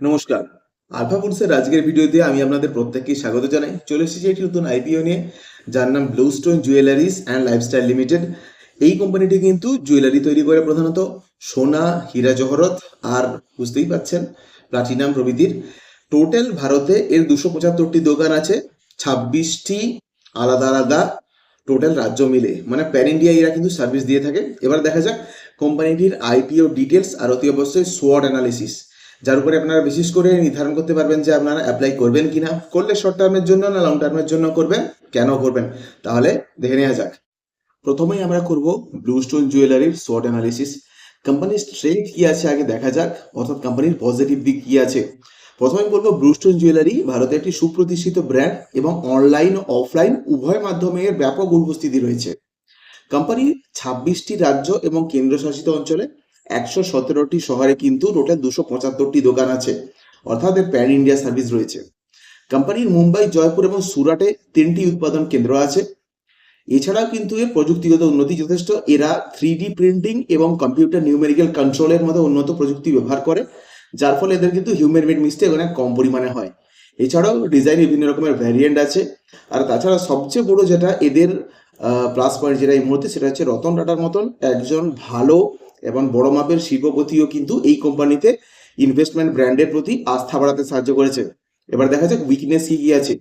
নমস্কার। আলফা ফুডসের আজকের ভিডিওতে আমি আপনাদের প্রত্যেককে স্বাগত জানাই। চলে এসেছি একটি নতুন আইপিও নিয়ে, যার নাম bluestone jewellers and lifestyle limited এই কোম্পানিটি কিন্তু জুয়েলারি তৈরি করে প্রধানত সোনা, হীরা জহরত আর বুঝতেই পাচ্ছেন প্লাটিনাম প্রভৃতির। টোটাল ভারতে এর দুশো পঁচাত্তরটি দোকান আছে, ছাব্বিশটি আলাদা আলাদা টোটাল রাজ্য মিলে। মানে প্যান ইন্ডিয়া এরা কিন্তু সার্ভিস দিয়ে থাকে। এবার দেখা যাক কোম্পানিটির আইপিও ডিটেলস আর অতি অবশ্যই সোয়াট অ্যানালিসিস যার উপরে আপনারা বিশেষ করে নির্ধারণ করতে পারবেন যে আপনারা অ্যাপ্লাই করবেন কিনা। করলে শর্ট টার্মের জন্য না লং টার্মের জন্য করবেন? কেন করবেন? তাহলে দেখে নেওয়া যাক। প্রথমেই আমরা করব ব্লু স্টোন জুয়েলারির শর্ট অ্যানালিসিস কোম্পানির স্ট্রেংথ কি আছে আগে দেখা যাক, অর্থাৎ কোম্পানির পজিটিভ দিক কি আছে। প্রথমেই বলব ব্লুস্টোন জুয়েলারি ভারতে একটি সুপ্রতিষ্ঠিত ব্র্যান্ড এবং অনলাইন ও অফলাইন উভয় মাধ্যমে এর ব্যাপক উপস্থিতি রয়েছে। কোম্পানির ছাব্বিশটি রাজ্য এবং কেন্দ্রশাসিত অঞ্চলে একশো সতেরোটি শহরে কিন্তু টোটাল দুশো পঁচাত্তরটি দোকান আছে। অর্থাৎ এর প্যান ইন্ডিয়া সার্ভিস রয়েছে। কোম্পানির মুম্বাই, জয়পুর এবং সুরাটে তিনটি উৎপাদন কেন্দ্র আছে। এছাড়াও কিন্তু এর প্রযুক্তিগত উন্নতি যথেষ্ট। এরা থ্রি প্রিন্টিং এবং কম্পিউটার নিউমেরিক্যাল কন্ট্রোলের মতো উন্নত প্রযুক্তি ব্যবহার করে, যার ফলে এদের কিন্তু হিউম্যান মেড মিস্টেক অনেক কম পরিমাণে হয়। এছাড়াও ডিজাইন বিভিন্ন রকমের ভ্যারিয়েন্ট আছে। আর তাছাড়া সবচেয়ে বড় যেটা এদের প্লাস পয়েন্ট যেটা এই মুহূর্তে, সেটা হচ্ছে রতন টাটার মতন একজন ভালো এবং বড় মাপের শিল্পপতিও কিন্তু এই কোম্পানিতে ইনভেস্টমেন্ট ব্র্যান্ডের প্রতি আস্থা বাড়াতে সাহায্য করেছে। এবার দেখা যাক উইকনেস কি কি আছে।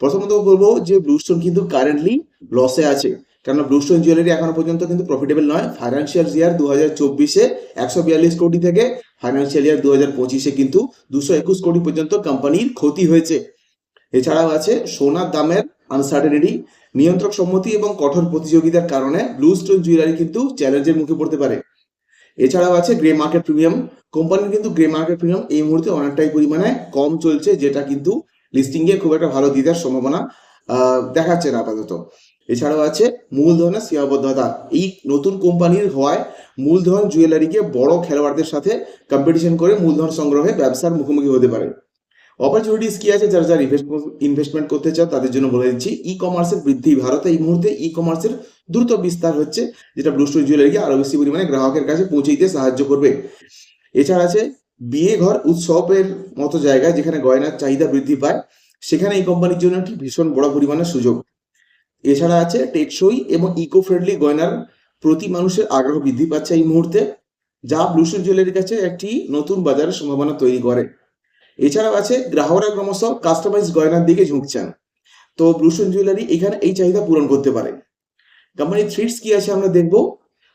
প্রথমত বলব যে ব্লুস্টোন কিন্তু কারেন্টলি লসে আছে। কেননা ব্লুস্টোন জুয়েলারি এখনও পর্যন্ত কিন্তু প্রফিটেবল নয়। ফাইন্যান্সিয়াল ইয়ার দু হাজার চব্বিশে একশো বিয়াল্লিশ কোটি থেকে ফাইন্যান্সিয়াল ইয়ার দু হাজার পঁচিশে কিন্তু দুশো একুশ কোটি পর্যন্ত কোম্পানির ক্ষতি হয়েছে। এছাড়াও আছে সোনার দামের আনসার্টেনিটি নিয়ন্ত্রক সম্মতি এবং কঠোর প্রতিযোগিতার কারণে ব্লু স্টোন জুয়েলারি কিন্তু চ্যালেঞ্জের মুখে পড়তে পারে। এছাড়াও আছে গ্রে মার্কেট প্রিমিয়াম কোম্পানির কিন্তু গ্রে মার্কেট প্রিমিয়াম এই মুহূর্তে অনেকটাই পরিমাণে কম চলছে, যেটা কিন্তু লিস্টিং এ খুব একটা ভালো দিদার সম্ভাবনা দেখাচ্ছে না আপাতত। এছাড়াও আছে মূলধনের সীমাবদ্ধতা। এই নতুন কোম্পানির হওয়ায় মূলধন জুয়েলারিকে বড় খেলোয়াড়দের সাথে কম্পিটিশন করে মূলধন সংগ্রহে ব্যবসার মুখোমুখি হতে পারে। অপরচুনিটিস কি আছে? যারা যারা ইনভেস্টমেন্ট করতে চাও, তাদের জন্য বলে দিচ্ছি ই কমার্সের বৃদ্ধি ভারতে এই মুহূর্তে ই কমার্সের দ্রুত বিস্তার হচ্ছে, যেটা ব্লুস্টোন জুয়েলারিকে আরও বেশি পরিমাণে গ্রাহকের কাছে পৌঁছে দিতে সাহায্য করবে। এছাড়া আছে বিয়ে ঘর উৎসবের মতো জায়গায় যেখানে গয়নার চাহিদা বৃদ্ধি পায়, সেখানে এই কোম্পানির জন্য একটি ভীষণ বড় পরিমাণের সুযোগ। এছাড়া আছে টেকসই এবং ইকো ফ্রেন্ডলি গয়নার প্রতি মানুষের আগ্রহ বৃদ্ধি পাচ্ছে এই মুহূর্তে, যা ব্লুস্টোন জুয়েলারির কাছে একটি নতুন বাজারের সম্ভাবনা তৈরি করে। এছাড়াও আছে, গ্রাহকরা ক্রমশ কাস্টমাইজ গয়নার দিকে ঝুঁকছেন। তো ব্লুস্টোন জুয়েলারি এখানে এই চাহিদা পূরণ করতে পারে। কোম্পানির থ্রিটস কি আছে আমরা দেখব?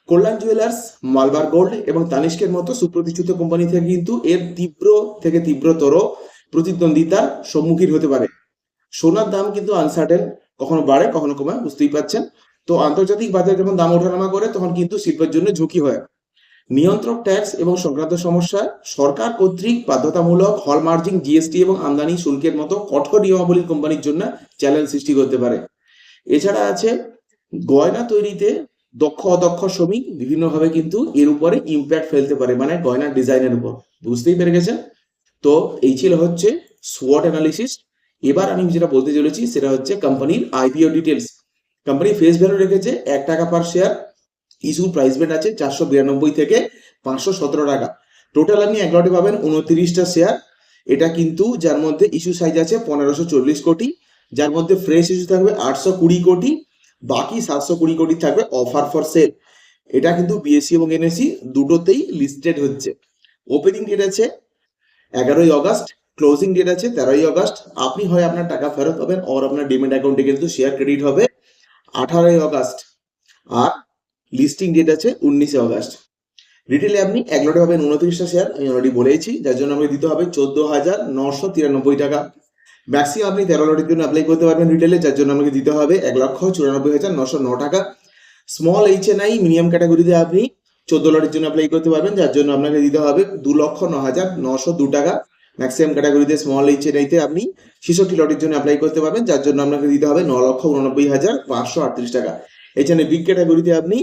কল্যাণ জুয়েলার্স মালবার গোল্ড এবং তানিষ্কের মতো সুপ্রতিষ্ঠিত কোম্পানি থেকে কিন্তু এর তীব্র থেকে তীব্রতর প্রতিদ্বন্দ্বিতার সম্মুখীন হতে পারে। সোনার দাম কিন্তু আনসার্টেন কখনো বাড়ে, কখনো কমে, বুঝতেই পাচ্ছেন তো আন্তর্জাতিক বাজারে যখন দাম ওঠানামা করে, তখন কিন্তু শিল্পের জন্য ঝুঁকি হয়। নিয়ন্ত্রক ট্যাক্স এবং সংক্রান্ত সমস্যা, সরকার কর্তৃক বাধ্যতামূলক হল মার্জিং, জিএসটি এবং আমদানি শুল্কের মতো কঠোর নিয়মাবলীর কোম্পানির জন্য চ্যালেঞ্জ সৃষ্টি করতে পারে। এছাড়া আছে গয়না তৈরিতে দক্ষ অদক্ষ শ্রমিক বিভিন্নভাবে কিন্তু এর উপরে ইম্প্যাক্ট ফেলতে পারে মানে গয়নার ডিজাইনের উপর। বুঝতেই পেরে গেছেন? তো এই ছিল হচ্ছে সোয়াট অ্যানালিসিস এবার আমি যেটা বলতে চলেছি সেটা হচ্ছে কোম্পানির IPO details company face value রেখেছে এক টাকা পার শেয়ার ইস্যুর প্রাইস বেট আছে চারশো বিরানব্বই থেকে পাঁচশো সতেরো টাকা। টোটাল আপনি এক লটে পাবেন উনত্রিশটা শেয়ার এটা কিন্তু যার মধ্যে ইস্যু সাইজ আছে পনেরোশো চল্লিশ কোটি। যার মধ্যে ফ্রেশ ইস্যু থাকবে আটশো কুড়ি কোটি। বাকি সাতশো কুড়ি কোটি থাকবে অফার ফর সেল এটা কিন্তু বিএসসি এবং এনএসসি দুটোতেই লিস্টেড হচ্ছে। ওপেনিং ডেট আছে এগারোই অগস্ট ক্লোজিং ডেট আছে তেরোই অগস্ট আপনি হয় আপনার টাকা ফেরত পাবেন আর আপনার ডিমেট অ্যাকাউন্টে কিন্তু শেয়ার ক্রেডিট হবে আঠারোই অগস্ট আর লিস্টিং ডেট আছে উনিশে অগস্ট রিটেলে আপনি এক লটে পাবেন উনত্রিশটা শেয়ার আমি অলরেডি বলেছি, যার জন্য আমাকে দিতে হবে চোদ্দ হাজার নশো তিরানব্বই টাকা। ম্যাক্সিমাম আপনি তেরো লটের জন্য অ্যাপ্লাই করতে পারবেন রিটেলে যার জন্য আমাকে দিতে হবে এক লক্ষ চুরানব্বই হাজার নশো ন টাকা। Small H N I minimum ক্যাটাগরিতে আপনি চোদ্দ লটের জন্য অ্যাপ্লাই করতে পারবেন, যার জন্য আপনাকে দিতে হবে দু লক্ষ ন হাজার নশো দু টাকা। ম্যাক্সিমাম ক্যাটাগরিতে স্মল এইচ এন আইতে আপনি ছেষট্টি লটের জন্য অ্যাপ্লাই করতে পারবেন, যার জন্য আপনাকে দিতে হবে ন লক্ষ উননব্বই হাজার পাঁচশো আটত্রিশ টাকা। এখানে বিগ ক্যাটাগরিতে আপনি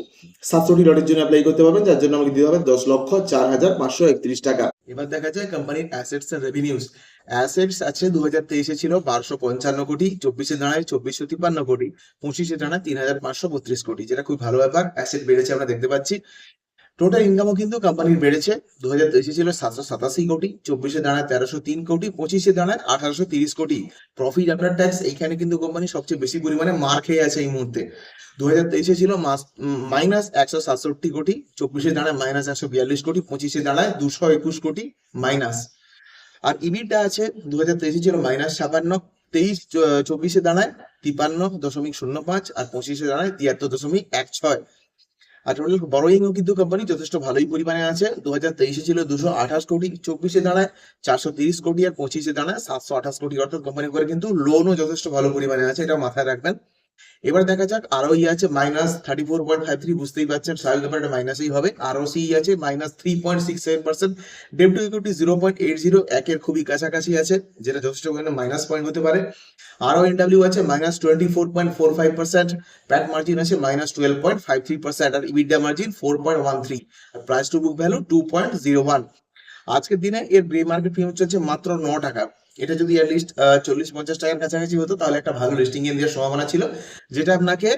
সাতষট্টি লটের জন্য অ্যাপ্লাই করতে পারবেন, যার জন্য আমাকে দিতে হবে দশ লক্ষ চার হাজার পাঁচশো একত্রিশ টাকা। এবার দেখা যায় কোম্পানির অ্যাসেটস এর রেভিনিউস অ্যাসেটস আছে দু হাজার তেইশে ছিল বারোশো পঞ্চান্ন কোটি, চব্বিশে দাঁড়ায় চব্বিশশো তিপ্পান্ন কোটি, পঁচিশে দাঁড়ায় তিন হাজার পাঁচশো বত্রিশ কোটি, যেটা খুব ভালো ব্যাপার অ্যাসেট বেড়েছে আমরা দেখতে পাচ্ছি। টোটাল ইনকামও কিন্তু কোম্পানির বেড়েছে। দু হাজার তেইশে ছিল সাতশো সাতাশি কোটি, চব্বিশে দাঁড়ায় তেরোশো তিন কোটি, পঁচিশে দাঁড়ায় আঠারোশো তিরিশ কোটি। প্রফিট আফটার ট্যাক্স এইখানে কিন্তু কোম্পানি সবচেয়ে বেশি পরিমাণে মার খেয়ে আছে এই মুহূর্তে। দু হাজার তেইশে ছিল মাইনাস একশো সাতষট্টি কোটি চব্বিশে দাঁড়ায় মাইনাস একশো বিয়াল্লিশ কোটি পঁচিশে দাঁড়ায় দুশো একুশ কোটি মাইনাস আর ইবিটা আছে দু হাজার তেইশে ছিল মাইনাস ছাপান্ন তেইশ চব্বিশে দাঁড়ায় তিপান্ন দশমিক শূন্য পাঁচ আর পঁচিশে দাঁড়ায় তিয়াত্তর দশমিক এক ছয়। আর টোটাল বড়োইংও কিন্তু কোম্পানি যথেষ্ট ভালোই পরিমাণে আছে দু হাজার তেইশে ছিল দুশো আঠাশ কোটি চব্বিশে দাঁড়ায় চারশো তিরিশ কোটি আর পঁচিশে দাঁড়ায় সাতশো আঠাশ কোটি। অর্থাৎ কোম্পানি করে কিন্তু লোনও যথেষ্ট ভালো পরিমাণে আছে এটা মাথায় রাখবেন। এবার দেখা যাক আরও ই আছে minus thirty four point five three বুঝতেই পারছেন স্বাভাবিক ব্যাপারটা মাইনাসই হবে। আরও সি আছে minus three point six seven percent debt to equity zero point eight zero একের খুবই কাছাকাছি আছে, যেটা যথেষ্ট পরিমাণে মাইনাস পয়েন্ট হতে পারে। আরও এনডাব্লিউ আছে minus twenty four point four five percent PAT margin আছে minus twelve point five three percent R EBITDA margin four point one three R price to book value two point zero one আজকের দিনে এর grey market premium চলছে মাত্র ন টাকা। এটা যদি অ্যাটলিস্ট চল্লিশ পঞ্চাশ টাকার কাছাকাছি হতো, তাহলে একটা ভালো লিস্টিং এ দেওয়ার সম্ভাবনা ছিল, যেটা আপনাকে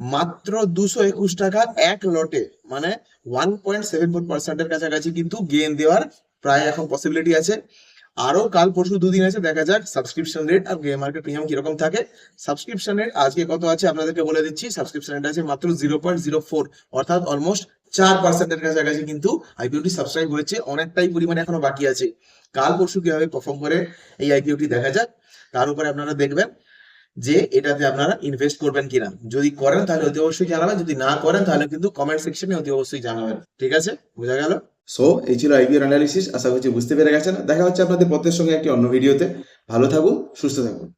মাত্র দুশো একুশ টাকা এক লটে মানে ওয়ান পয়েন্ট সেভেন ফোর পার্সেন্টের কাছাকাছি কিন্তু গেন দেওয়ার প্রায় এখন পসিবিলিটি আছে। আরও কাল পরশু দুদিন আছে, দেখা যাক সাবস্ক্রিপশন রেট আর গ্রে মার্কেট প্রিমিয়াম কীরকম থাকে। সাবস্ক্রিপশন রেট আজকে কত আছে আপনাদেরকে বলে দিচ্ছি সাবস্ক্রিপশন রেট আছে মাত্র জিরো পয়েন্ট জিরো ফোর অর্থাৎ অলমোস্ট চার পার্সেন্টের কাছাকাছি কিন্তু আইপিওটি সাবস্ক্রাইব হয়েছে। অনেকটাই পরিমাণে এখনও বাকি আছে। কাল পরশু কীভাবে পারফর্ম করে এই আইপিওটি দেখা যাক। তার উপরে আপনারা দেখবেন যে এটাতে আপনারা ইনভেস্ট করবেন কিনা। যদি করেন তাহলে অতি অবশ্যই জানাবেন। যদি না করেন তাহলে কিন্তু কমেন্ট সেকশনে অতি অবশ্যই জানাবেন। ঠিক আছে? বোঝা গেল? সো এই ছিল আইপিওর অ্যানালিসিস আশা করছি বুঝতে পেরে গেছেন। দেখা হচ্ছে আপনাদের পথের সঙ্গে একটি অন্য ভিডিওতে ভালো থাকুন, সুস্থ থাকুন।